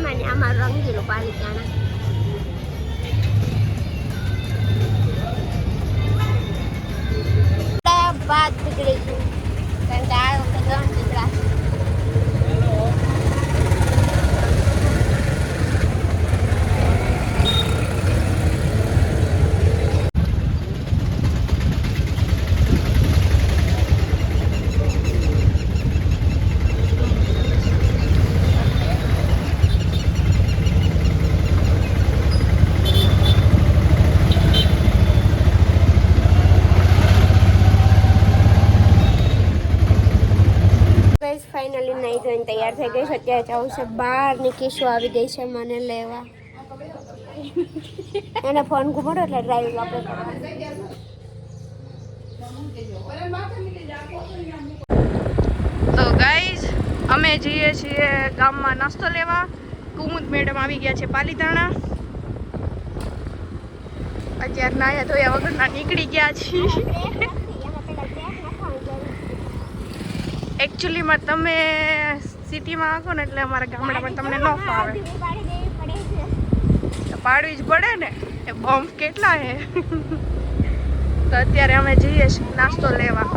આમાં ને આમાં રંગીલું પાલિતાણા બાદ બીગડી ગયું. કારણ કે આ વખતે ત્રણ દીકરા ગાઈસ ફાઇનલી નહીં ધોઈને તૈયાર થઈ ગઈ છે. અત્યારે જવું છે બહાર. ની આવી ગઈ છે મને લેવા. એને ફોન ઘુમાડો એટલે ડ્રાઈવિંગ આપણે તો ગાઈઝ અમે જઈએ છીએ ગામમાં નાસ્તો લેવા. કુમુદ મેડમ આવી ગયા છે પાલીતાણા. અત્યારે નાયા ધોયા વગરના નીકળી ગયા છીએ બ્રેક નથી, એમાં પેલા બ્રેક નખાવી જરૂર. એકચ્યુઅલીમાં તમે સિટીમાં આવો ને એટલે અમારા ગામડામાં તમને ન ફાવે. પાડવી જ પડે ને. એ બોમ્બ કેટલા હે? તો અત્યારે અમે જઈએ છીએ નાસ્તો લેવા.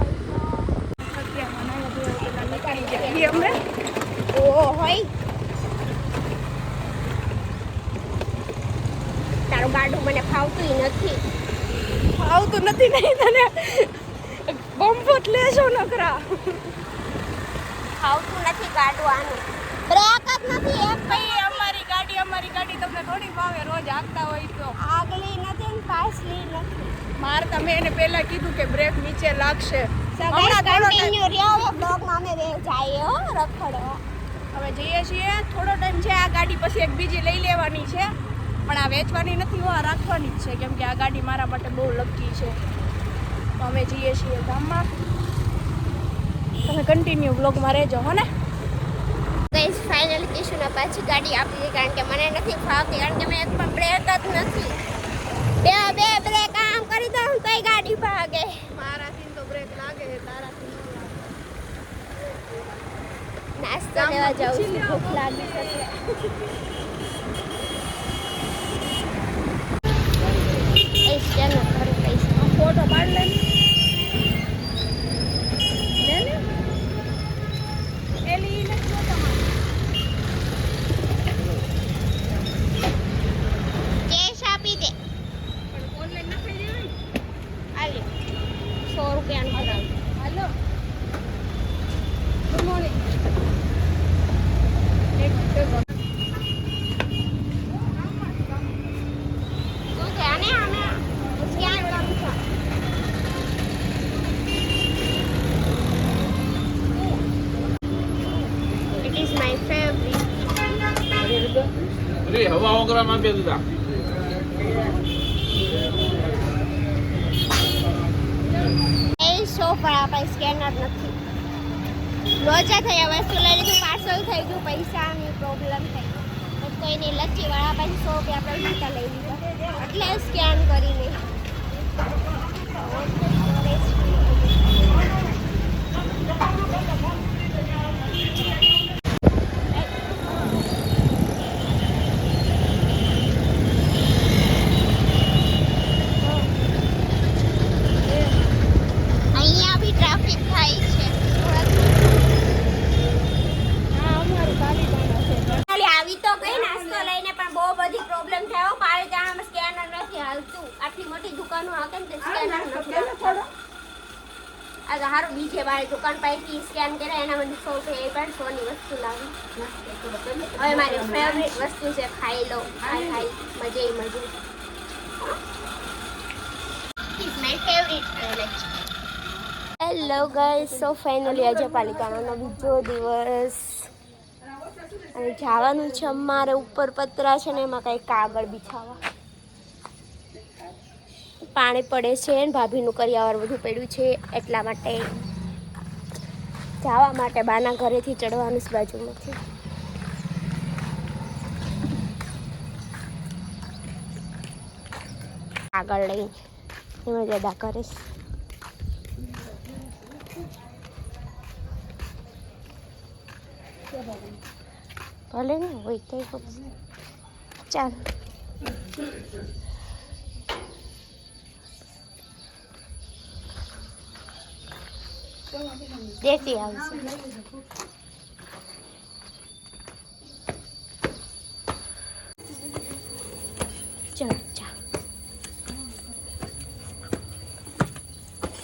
અમે ઓ હોય. તારું ગાડું મને ફાવતું નથી. ફાવતું નથી નહીં તને. બોમ્બ લેશો નકરા. ફાવતું નથી ગાડું આનું બ્રેક જ નથી એક ભાઈ અમારી ગાડી અમારી ગાડી તમને થોડી ભાવે રોજ હાંકતા હોય તો. આગલી નથી ને પાછલી નથી. મારે તમે એને પહેલા કીધું કે બ્રેક નીચે લાગશે. ટાઈમ રહ્યો. હવે બ્લોગમાં અમે જઈએ હો રખડવા. હવે જઈએ છીએ. થોડો ટાઈમ છે આ ગાડી પછી એક બીજી લઈ લેવાની છે. પણ આ વેચવાની નથી હો આ રાખવાની જ છે. કેમ કે આ ગાડી મારા માટે બહુ લકી છે. તો અમે જઈએ છીએ ગામમાં. તમે કન્ટિન્યુ બ્લોગમાં રહેજો હો ને? ગાઈસ ફાઇનલ કિશુને પાછી ગાડી આપી દીધી કારણ કે મને નથી ફાવતી કારણ કે મેં એક પણ બ્રેક જ નથી. બે બે બ્રેક આમ કરી દઉં કઈ ગાડી ભાગે. મારાથી તો બ્રેક લાગે તારાથી ન નાસ્તો લેવા જાઉં છું ભૂખ લાગી છે ફોટો પાડી લે લે લે એલી ઈ નથી જોતા મારે. કેશ આપી દે પણ ઓનલાઈન નખાઈ દેવાય ને. આલી સો રૂપિયાનું કરાવું હાલો ગુડ મોર્નિંગ એક એક શું છે આને આને સ્કેન કરું છું It is my favorite. અરે ઓગરામાં આપી દીધા એ સ્કેનર નથી. લોચા થયા, વસ્તુ લઈ લીધું, પાર્સલ થઈ ગયું, પૈસાની પ્રોબ્લેમ થઈ તો કોઈની લચ્છી વાળા પછી સો રૂપિયા આપણે લઈ લીધા. એટલે સ્કેન કરીને અહીંયા બી ટ્રાફિક થાય છે આ અમારું પાલીતાણા છે ખાલી આવી તો ગઈ નાસ્તો લઈને પણ બહુ બધી પ્રોબ્લેમ થયો પાણી જાણામાં સ્કેનર નથી હાલતું આટલી મોટી દુકાનો આવે ને તે સ્કેનર નથી હાલતું. આ તો હારું, બીજે મારી દુકાન પાસેથી સ્કેન કરે એના મને સો પણ સોની વસ્તુ ફેવરેટ વસ્તુ છે ખાઈ લો હેલો ગાઈસ સો ફાઇનલી આજે પાલિતાણાનો બીજો દિવસ. અને જવાનું છે અમારે ઉપર પતરા છે ને, એમાં કંઈ કાગળ બિછાવા. પાણી પડે છે ભાભીનું કરિયાવર બધું પડ્યું છે એટલા માટે જવા માટે બાના ઘરેથી ચડવાનું જ બાજુમાંથી આગળ લઈ એમાં જદા કરીશ. ભલે ને, હોય તો ચાલ. દેતી આવશે ચલ ચાલ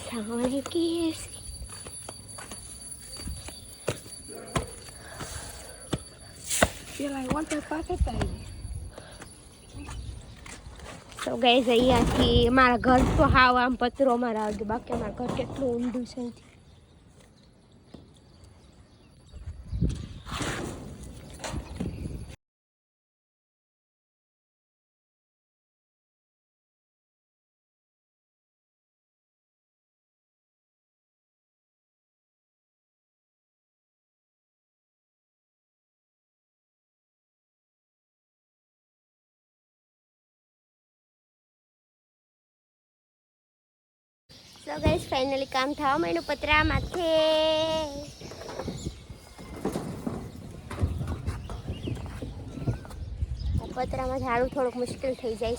સાવણે કેસ પેલા વોટર પાર્ક હતા તો ગઈ અહીંયાથી મારા ઘર તો હાવ આમ પતરો મારા આવતું બાકી અમારા ઘર કેટલું ઊંડું છે સો ગાઈસ ફાઇનલી કામ થવા માંડ્યું પતરા માથે પતરામાં ઝાડું થોડુંક મુશ્કેલ થઈ જાય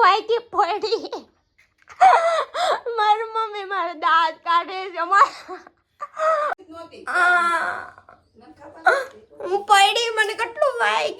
વાઈટી પડી. મારી મમ્મી મારા દાંત કાઢે છે હું પડી મને કેટલું વાઈ